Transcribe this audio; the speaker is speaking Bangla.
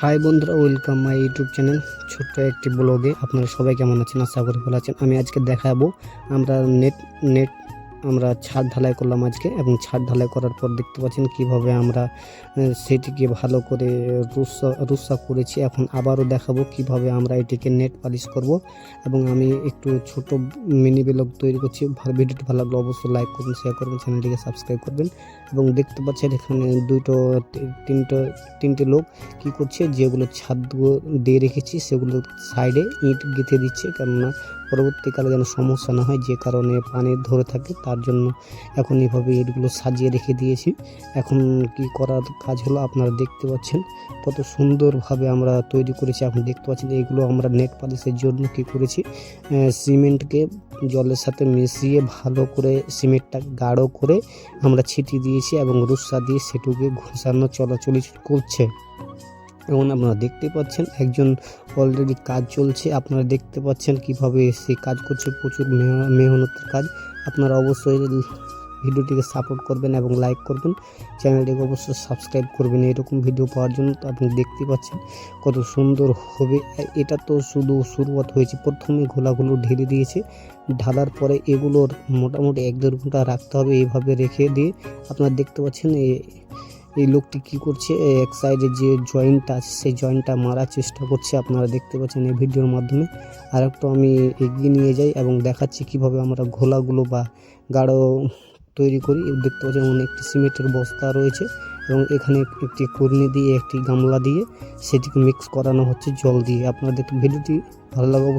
হাই বন্ধুরা ওয়েলকাম মাই ইউটিউব চ্যানেল ছোট্ট একটি ব্লগে আপনারা সবাই কেমন আছেন? আশা করি ভালো আছেন। আমি আজকে দেখাবো আমরা নেট নেট আমরা ছাদ ঢালাই করলাম আজকে এবং ছাদ ঢালাই করার পর দেখতে পাচ্ছেন কীভাবে আমরা সেটিকে ভালো করে রুসা রুসা করেছি। এখন আবারও দেখাবো কীভাবে আমরা এটিকে নেট পালিশ করব এবং আমি একটু ছোট মিনি ব্লগ তৈরি করছি। ভিডিওটি ভালো লাগলে অবশ্যই লাইক করবেন শেয়ার করবেন চ্যানেলটিকে সাবস্ক্রাইব করবেন এবং দেখতে পাচ্ছেন এখানে দুটো তিনটে তিনটে লোক কি করছে, যেগুলো ছাদ দিয়ে রেখেছি, সেগুলো সাইডে ইট গেঁথে দিচ্ছে। কেননা পরবর্তীকালে যেন সমস্যা না হয়, যে কারণে পানি ধরে থাকে, তার জন্য এখন এইভাবে ইটগুলো সাজিয়ে রেখে দিয়েছি। এখন কি করার কাজ হলো আপনারা দেখতে পাচ্ছেন। কত সুন্দরভাবে আমরা তৈরি করেছি। এখন দেখতে পাচ্ছেন এগুলো আমরা নেট পালিশের জন্য কি করেছি। সিমেন্টকে জলের সাথে মিশিয়ে ভালো করে সিমেন্টটা গাঢ় করে আমরা ছিটিয়ে দিয়েছি এবং রুসা দিয়ে সেটুকে ঘষানো চলাচলি করছে। এবং আপনারা দেখতে পাচ্ছেন একজন অলরেডি কাজ চলছে। আপনারা দেখতে পাচ্ছেন কীভাবে সে কাজ করছে, প্রচুর মেহ- মেহনতের কাজ। আপনারা অবশ্যই ভিডিওটিকে সাপোর্ট করবেন এবং লাইক করবেন। চ্যানেলটিকে অবশ্যই সাবস্ক্রাইব করবেন। এরকম ভিডিও পাওয়ার জন্য তো আপনি দেখতে পাচ্ছেন কত সুন্দর হবে। এটা তো শুধু শুরুয়াত হয়েছে, প্রথমে ঘোলাগুলো ঢেলে দিয়েছে। ঢালার পরে এগুলোর মোটামুটি এক দেড় ঘণ্টা রাখতে হবে। এইভাবে রেখে দিয়ে আপনারা দেখতে পাচ্ছেন এই লোকটি কি করছে? এক সাইডে যে জয়েন্টটা আছে, সেই জয়েন্টটা মারার চেষ্টা করছে। আপনারা দেখতে পাচ্ছেন এই ভিডিওর মাধ্যমে। আর একটু আমি এগিয়ে নিয়ে যাই এবং দেখাচ্ছি কীভাবে আমরা ঘোলাগুলো বা গাঢ় তৈরি করি। দেখতে পাচ্ছেন একটি সিমেন্টের বস্তা রয়েছে এবং এখানে একটি কর্নি দিয়ে, একটি গামলা দিয়ে সেটিকে মিক্স করানো হচ্ছে জল দিয়ে। আপনারা দেখতে ভিডিওটি ভালো লাগবে